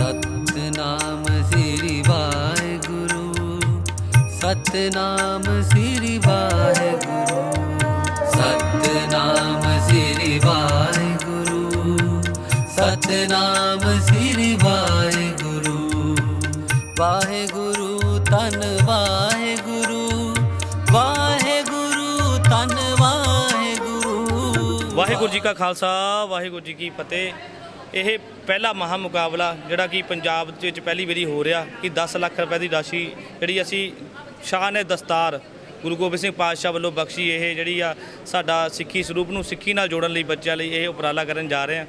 ਸਤਨਾਮ ਸ੍ਰੀ ਵਾਹਿਗੁਰੂ ਸਤਨਾਮ ਸ੍ਰੀ ਵਾਹਿਗੁਰੂ ਸਤਨਾਮ ਸ੍ਰੀ ਵਾਹਿਗੁਰੂ ਸਤਨਾਮ ਸ੍ਰੀ ਵਾਹਿਗੁਰੂ। ਵਾਹਿਗੁਰੂ ਧੰਨ ਵਾਹਿਗੁਰੂ ਵਾਹਿਗੁਰੂ ਧੰਨ ਵਾਹਿਗੁਰੂ। ਵਾਹਿਗੁਰੂ ਜੀ ਕਾ ਖਾਲਸਾ, ਵਾਹਿਗੁਰੂ ਜੀ ਕੀ ਫਤਿਹ। ਇਹ ਪਹਿਲਾ ਮਹਾ ਮੁਕਾਬਲਾ ਜਿਹੜਾ ਕਿ ਪੰਜਾਬ ਦੇ ਵਿੱਚ ਪਹਿਲੀ ਵਾਰੀ ਹੋ ਰਿਹਾ ਕਿ 10 ਲੱਖ ਰੁਪਏ ਦੀ ਰਾਸ਼ੀ ਜਿਹੜੀ ਅਸੀਂ ਸ਼ਾਨ ਏ ਦਸਤਾਰ ਗੁਰੂ ਗੋਬਿੰਦ ਸਿੰਘ ਪਾਤਸ਼ਾਹ ਵੱਲੋਂ ਬਖਸ਼ੀ, ਇਹ ਜਿਹੜੀ ਆ ਸਾਡਾ ਸਿੱਖੀ ਸਰੂਪ ਨੂੰ ਸਿੱਖੀ ਨਾਲ ਜੋੜਨ ਲਈ ਬੱਚਿਆਂ ਲਈ ਇਹ ਉਪਰਾਲਾ ਕਰਨ ਜਾ ਰਹੇ ਆ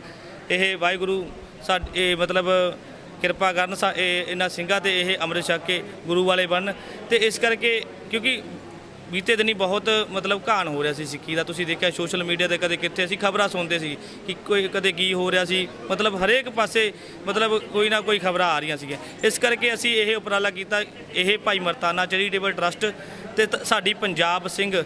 ਇਹ ਵਾਹਿਗੁਰੂ ਸਾਡੇ ਮਤਲਬ ਕਿਰਪਾ ਕਰਨ ਸਾ, ਇਹ ਇਹਨਾਂ ਸਿੰਘਾਂ ਤੇ ਇਹ ਅੰਮ੍ਰਿਤ ਛਕ ਕੇ ਗੁਰੂ ਵਾਲੇ ਬਣ। ਤੇ ਇਸ ਕਰਕੇ ਕਿਉਂਕਿ ਬੀਤੇ ਦਿਨੀ ਬਹੁਤ ਮਤਲਬ ਘਾਣ ਹੋ ਰਿਹਾ ਸੀ ਸਿੱਖੀ ਦਾ। ਤੁਸੀਂ ਦੇਖਿਆ ਸੋਸ਼ਲ ਮੀਡੀਆ ਤੇ ਕਦੇ ਕਿੱਥੇ ਅਸੀਂ ਖਬਰਾਂ ਸੁਣਦੇ ਸੀ ਕਿ ਕੋਈ ਕਦੇ ਕੀ ਹੋ ਰਿਹਾ ਸੀ। ਮਤਲਬ ਹਰੇਕ ਪਾਸੇ ਮਤਲਬ ਕੋਈ ਨਾ ਕੋਈ ਖਬਰਾਂ ਆ ਰਹੀਆਂ ਸੀਗੀਆਂ। ਇਸ ਕਰਕੇ ਅਸੀਂ ਇਹ ਉਪਰਾਲਾ ਕੀਤਾ। ਇਹ ਭਾਈ ਮਰਤਾਨਾ ਚੈਰੀਟੇਬਲ ਟਰਸਟ ਤੇ ਤ- ਸਾਡੀ ਪੰਜਾਬ ਸਿੰਘ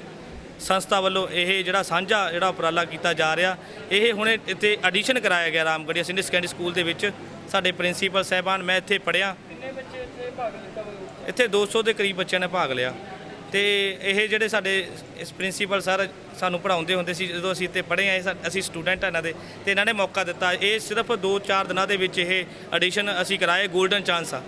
ਸੰਸਥਾ ਵੱਲੋਂ ਇਹ ਜਿਹੜਾ ਸਾਂਝਾ ਜਿਹੜਾ ਉਪਰਾਲਾ ਕੀਤਾ ਜਾ ਰਿਹਾ, ਇਹ ਹੁਣੇ ਇੱਥੇ ਐਡੀਸ਼ਨ ਕਰਾਇਆ ਗਿਆ ਰਾਮਗੜੀਆ ਸੀਨੀਅਰ ਸੈਕੰਡਰੀ ਸਕੂਲ ਦੇ ਵਿੱਚ। ਸਾਡੇ ਪ੍ਰਿੰਸੀਪਲ ਸਾਹਿਬਾਨ, ਮੈਂ ਇੱਥੇ ਪੜਿਆ ਇੱਥੇ 200 ਦੇ ਕਰੀਬ ਬੱਚਿਆਂ ਨੇ ਭਾਗ ਲਿਆ। ਤੇ ਇਹ ਜਿਹੜੇ ਸਾਡੇ ਇਸ ਪ੍ਰਿੰਸੀਪਲ ਸਰ ਸਾਨੂੰ ਪੜਾਉਂਦੇ ਹੁੰਦੇ ਸੀ, ਜਦੋਂ ਅਸੀਂ ਇੱਥੇ ਪੜ੍ਹੇ ਆਏ ਅਸੀਂ ਸਟੂਡੈਂਟ ਇਹਨਾਂ ਦੇ, ਤੇ ਇਹਨਾਂ ਨੇ ਮੌਕਾ ਦਿੱਤਾ। ਇਹ ਸਿਰਫ 2-4 ਦਿਨਾਂ ਦੇ ਵਿੱਚ ਇਹ ਐਡੀਸ਼ਨ ਅਸੀਂ ਕਰਾਏ 골ਡਨ ਚਾਂਸ ਆ।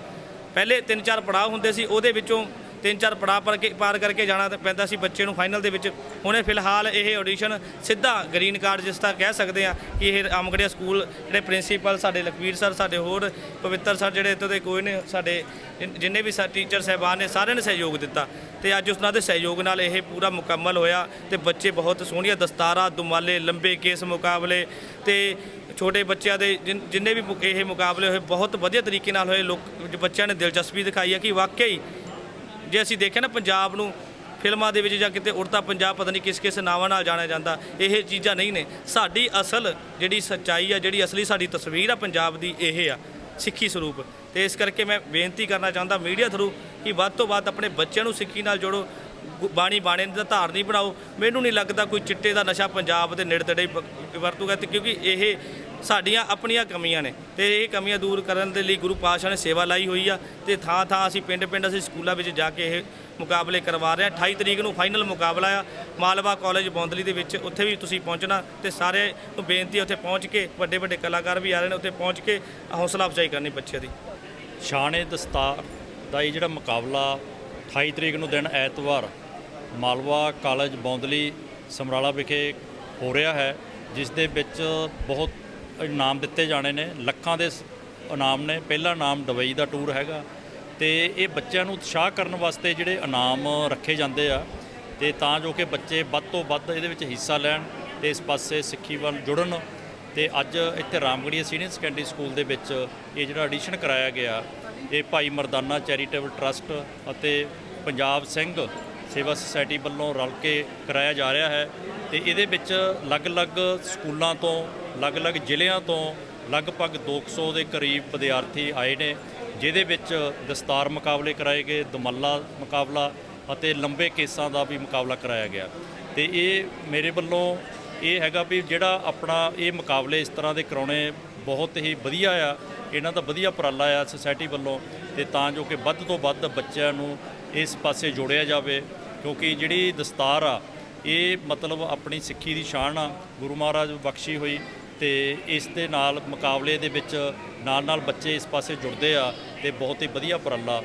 ਪਹਿਲੇ 3-4 ਪੜਾਅ ਹੁੰਦੇ ਸੀ, ਉਹਦੇ ਵਿੱਚੋਂ ਤਿੰਨ ਚਾਰ ਪੜਾਅ ਪਰ ਕੇ ਪਾਰ ਕਰਕੇ ਜਾਣਾ ਪੈਂਦਾ ਸੀ ਬੱਚੇ ਨੂੰ ਫਾਈਨਲ ਦੇ ਵਿੱਚ। ਹੁਣੇ ਫਿਲਹਾਲ ਇਹ ਆਡੀਸ਼ਨ ਸਿੱਧਾ ਗ੍ਰੀਨ ਕਾਰਡ ਜਿਸ ਤਰ੍ਹਾਂ ਕਹਿ ਸਕਦੇ ਆ ਕਿ ਇਹ ਆਮਗੜੀਆ ਸਕੂਲ ਜਿਹੜੇ ਪ੍ਰਿੰਸੀਪਲ ਸਾਡੇ ਲਖਵੀਰ ਸਰ ਸਾਡੇ ਹੋਰ ਪਵਿੱਤਰ ਸਰ ਜਿਹੜੇ ਇੱਥੋਂ ਦੇ ਕੋਈ ਨੇ, ਸਾਡੇ ਜਿੰਨੇ ਵੀ ਸਾ ਟੀਚਰ ਸਾਹਿਬਾਨ ਨੇ ਸਾਰਿਆਂ ਨੇ ਸਹਿਯੋਗ ਦਿੱਤਾ। ਤੇ ਅੱਜ ਉਹਨਾਂ ਦੇ ਸਹਿਯੋਗ ਨਾਲ ਇਹ ਪੂਰਾ ਮੁਕੰਮਲ ਹੋਇਆ ਤੇ ਬੱਚੇ ਬਹੁਤ ਸੋਹਣੀਆਂ ਦਸਤਾਰਾਂ, ਦੁਮਾਲੇ, ਲੰਬੇ ਕੇਸ ਮੁਕਾਬਲੇ ਤੇ ਛੋਟੇ ਬੱਚਿਆਂ ਦੇ ਜਿਨ- ਜਿੰਨੇ ਵੀ ਮੁਕ- ਇਹ ਮੁਕਾਬਲੇ ਹੋਏ, ਬਹੁਤ ਵਧੀਆ ਤਰੀਕੇ ਨਾਲ ਹੋਏ। ਲੋਕ ਬੱਚਿਆਂ ਨੇ ਦਿਲਚਸਪੀ ਦਿਖਾਈ ਹੈ ਕਿ ਵਾਕਈ ਜੇ ਅਸੀਂ ਦੇਖਿਆ ਨਾ ਪੰਜਾਬ ਨੂੰ ਫਿਲਮਾਂ ਦੇ ਵਿੱਚ ਜਾਂ ਕਿਤੇ ਉੜਤਾ ਪੰਜਾਬ, ਪਤਾ ਨਹੀਂ ਕਿਸ ਕਿਸ ਨਾਵਾਂ ਨਾਲ ਜਾਣਿਆ ਜਾਂਦਾ, ਇਹ ਚੀਜ਼ਾਂ ਨਹੀਂ ਨੇ। ਸਾਡੀ ਅਸਲ ਜਿਹੜੀ ਸੱਚਾਈ ਆ, ਜਿਹੜੀ ਅਸਲੀ ਸਾਡੀ ਤਸਵੀਰ ਆ ਪੰਜਾਬ ਦੀ, ਇਹ ਆ, ਸਿੱਖੀ ਸਰੂਪ। ਤੇ ਇਸ ਕਰਕੇ ਮੈਂ ਬੇਨਤੀ ਕਰਨਾ ਚਾਹੁੰਦਾ ਮੀਡੀਆ ਥਰੂ ਕਿ ਵੱਧ ਤੋਂ ਵੱਧ ਆਪਣੇ ਬੱਚਿਆਂ ਨੂੰ ਸਿੱਖੀ ਨਾਲ ਜੋੜੋ ਬਾਣੀ ਬਾਣੇ ਦਾ ਧਾਰ ਨਹੀਂ ਬਣਾਓ। ਮੈਨੂੰ ਨਹੀਂ ਲੱਗਦਾ ਕੋਈ ਚਿੱਟੇ ਦਾ ਨਸ਼ਾ ਪੰਜਾਬ ਦੇ ਨੇੜੇ ਤੇੜੇ ਵਰਤੂਗਾ ਤੇ ਕਿਉਂਕਿ ਇਹ ਸਾਡੀਆਂ ਆਪਣੀਆਂ ਕਮੀਆਂ ਨੇ ਤੇ ਇਹ ਕਮੀਆਂ ਦੂਰ ਕਰਨ ਦੇ ਲਈ ਗੁਰੂ ਪਾਤਸ਼ਾਹ ਨੇ ਸੇਵਾ ਲਾਈ ਹੋਈ ਆ ਤੇ ਥਾਂ ਥਾਂ ਅਸੀਂ ਪਿੰਡ ਪਿੰਡ ਅਸੀਂ ਸਕੂਲਾਂ ਵਿੱਚ ਜਾ ਕੇ ਇਹ ਮੁਕਾਬਲੇ ਕਰਵਾ ਰਹੇ ਹਾਂ 28 ਤਰੀਕ ਨੂੰ ਫਾਈਨਲ ਮੁਕਾਬਲਾ ਆ ਮਾਲਵਾ ਕਾਲਜ ਬੌਂਦਲੀ ਦੇ ਵਿੱਚ। ਉੱਥੇ ਵੀ ਤੁਸੀਂ ਪਹੁੰਚਣਾ ਤੇ ਸਾਰੇ ਨੂੰ ਬੇਨਤੀ ਉੱਥੇ ਪਹੁੰਚ ਕੇ ਵੱਡੇ ਵੱਡੇ ਕਲਾਕਾਰ ਵੀ ਆ ਰਹੇ ਨੇ, ਉੱਥੇ ਪਹੁੰਚ ਕੇ ਹੌਸਲਾ ਅਫਜ਼ਾਈ ਕਰਨੀ ਬੱਚਿਆਂ ਦੀ। ਸ਼ਾਨੇ ਦਸਤਾਰ ਦਾ ਇਹ ਜਿਹੜਾ ਮੁਕਾਬਲਾ 28 ਤਰੀਕ ਨੂੰ ਦਿਨ ਐਤਵਾਰ ਮਾਲਵਾ ਕਾਲਜ ਬੌਂਦਲੀ ਸਮਰਾਲਾ ਵਿਖੇ ਹੋ ਰਿਹਾ ਹੈ, ਜਿਸ ਦੇ ਵਿੱਚ ਬਹੁਤ ਇਨਾਮ ਦਿੱਤੇ ਜਾਣੇ ਨੇ, ਲੱਖਾਂ ਦੇ ਸ- ਇਨਾਮ ਨੇ। ਪਹਿਲਾ ਇਨਾਮ ਦੁਬਈ ਦਾ ਟੂਰ ਹੈਗਾ ਤੇ ਇਹ ਬੱਚਿਆਂ ਨੂੰ ਉਤਸ਼ਾਹ ਕਰਨ ਵਾਸਤੇ ਜਿਹੜੇ ਇਨਾਮ ਰੱਖੇ ਜਾਂਦੇ ਆ ਤੇ ਤਾਂ ਜੋ ਕਿ ਬੱਚੇ ਵੱਧ ਤੋਂ ਵੱਧ ਇਹਦੇ ਵਿੱਚ ਹਿੱਸਾ ਲੈਣ ਤੇ ਇਸ ਪਾਸੇ ਸਿੱਖੀ ਵੱਲ ਜੁੜਨ। ਤੇ ਅੱਜ ਇੱਥੇ ਰਾਮਗੜੀਆ ਸੀਨੀਅਰ ਸੈਕੰਡਰੀ ਸਕੂਲ ਦੇ ਵਿੱਚ ਇਹ ਜਿਹੜਾ ਐਡੀਸ਼ਨ ਕਰਾਇਆ ਗਿਆ ਇਹ ਭਾਈ ਮਰਦਾਨਾ ਚੈਰੀਟੇਬਲ ਟਰਸਟ ਅਤੇ ਪੰਜਾਬ ਸਿੰਘ ਸੇਵਾ ਸੁਸਾਇਟੀ ਵੱਲੋਂ ਰਲ ਕੇ ਕਰਾਇਆ ਜਾ ਰਿਹਾ ਹੈ ਤੇ ਇਹਦੇ ਵਿੱਚ ਅਲੱਗ-ਅਲੱਗ ਸਕੂਲਾਂ ਤੋਂ, ਅਲੱਗ-ਅਲੱਗ ਜ਼ਿਲ੍ਹਿਆਂ ਤੋਂ ਲਗਭਗ 200 ਦੇ ਕਰੀਬ ਵਿਦਿਆਰਥੀ ਆਏ ਨੇ, ਜਿਹਦੇ ਵਿੱਚ ਦਸਤਾਰ ਮੁਕਾਬਲੇ ਕਰਾਏ ਗਏ, ਦਮੱਲਾ ਮੁਕਾਬਲਾ ਅਤੇ ਲੰਬੇ ਕੇਸਾਂ ਦਾ ਵੀ ਮੁਕਾਬਲਾ ਕਰਾਇਆ ਗਿਆ। ਤੇ ਇਹ ਮੇਰੇ ਵੱਲੋਂ ਇਹ ਹੈਗਾ ਵੀ ਜਿਹੜਾ ਆਪਣਾ ਇਹ ਮੁਕਾਬਲੇ ਇਸ ਤਰ੍ਹਾਂ ਦੇ ਕਰਾਉਣੇ ਬਹੁਤ ਹੀ ਵਧੀਆ ਆ। ਇਹਨਾਂ ਦਾ ਵਧੀਆ ਉਪਰਾਲਾ ਆ ਸੁਸਾਇਟੀ ਵੱਲੋਂ ਤੇ ਤਾਂ ਜੋ ਕਿ ਵੱਧ ਤੋਂ ਵੱਧ ਬੱਚਿਆਂ ਨੂੰ ਇਸ ਪਾਸੇ ਜੋੜਿਆ ਜਾਵੇ। ਕਿਉਂਕਿ ਜਿਹੜੀ ਦਸਤਾਰ ਆ, ਇਹ ਮਤਲਬ ਆਪਣੀ ਸਿੱਖੀ ਦੀ ਸ਼ਾਨ ਆ, ਗੁਰੂ ਮਹਾਰਾਜ ਬਖਸ਼ੀ ਹੋਈ ਤੇ ਇਸ ਦੇ ਨਾਲ ਮੁਕਾਬਲੇ ਦੇ ਵਿੱਚ ਨਾਲ ਨਾਲ ਬੱਚੇ ਇਸ ਪਾਸੇ ਜੁੜਦੇ ਆ ਤੇ ਬਹੁਤ ਹੀ ਵਧੀਆ ਉਪਰਾਲਾ।